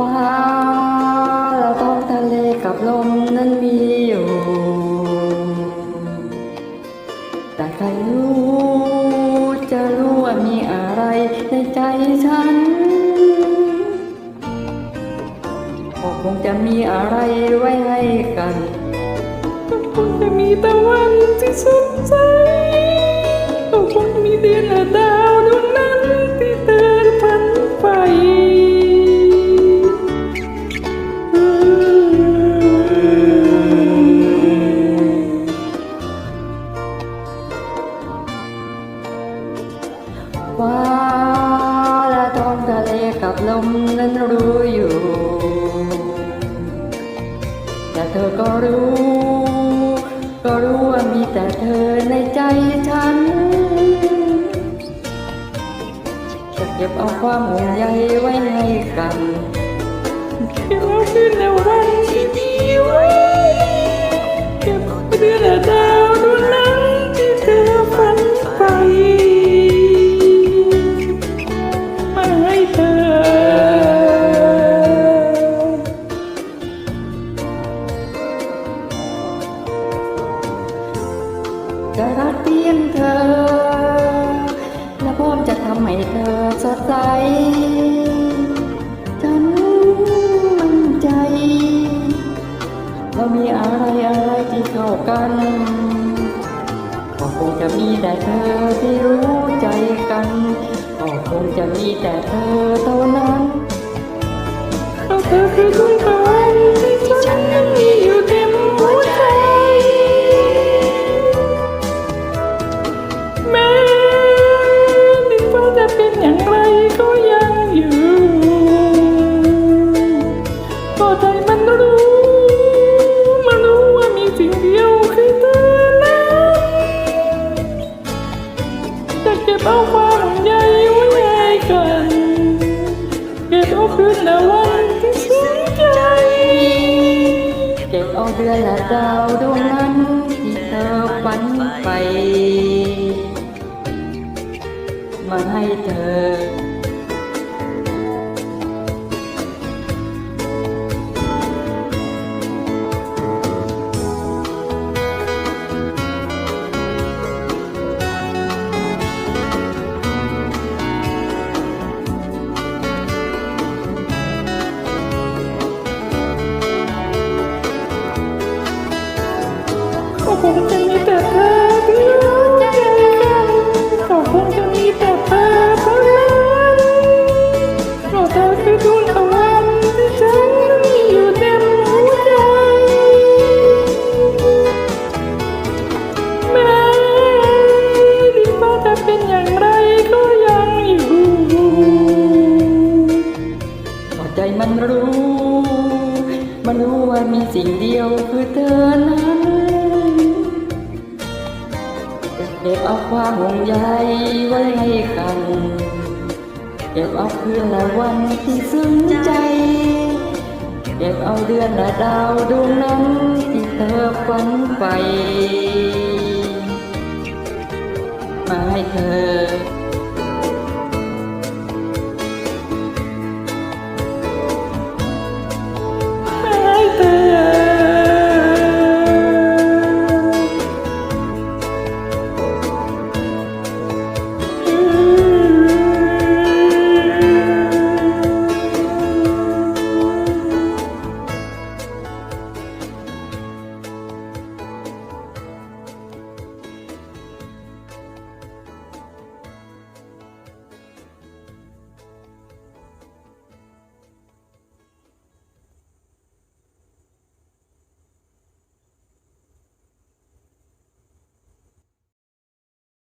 ว้าและท้องทะเลกับลมนั้นมีอยู่ แต่ใครรู้จะรู้ว่ามีอะไรในใจฉันก็คงจะมีอะไรไว้ให้กันก็คงจะมีตะวันที่สดใส บลมนั้นรู้อยู่ แต่เธอก็รู้ ก็รู้ว่ามีแต่เธอในใจฉันจะเก็บเอาความห่วงใยไว้ให้กันเก็บเอาคืนในวัน เธอ และพร้อมจะทำให้เธอสดใส ฉันมั่นใจว่ามีอะไรอะไรที่เข้ากันก็คงจะมีแต่เธอที่รู้ใจกันก็คงจะมีแต่เธอเท่านั้น แม้ดินฟ้าจะเป็นอย่างไรก็ยังอยู่ก็ใจมันรู้มันรู้ว่ามีสิ่งเดียวคือเธอนั้นจะเก็บเอาความหงใยไว้ให้กันเก็บเอาคืนและวันที่สุขใจ เก็บเอาเดือนและดาวดวงนั้นที่เธอฝันไป มาให้เธอก็ รู้ มันรู้ว่ามีสิ่งเดียวคือเธอนั้นเก็บเอาความห่วงใยไว้ให้กันเก็บเอาคืนและวันที่ซึ้งใจ เก็บเอาเดือนและดาวดวงนั้นที่เธอฝันไปมาให้เธอ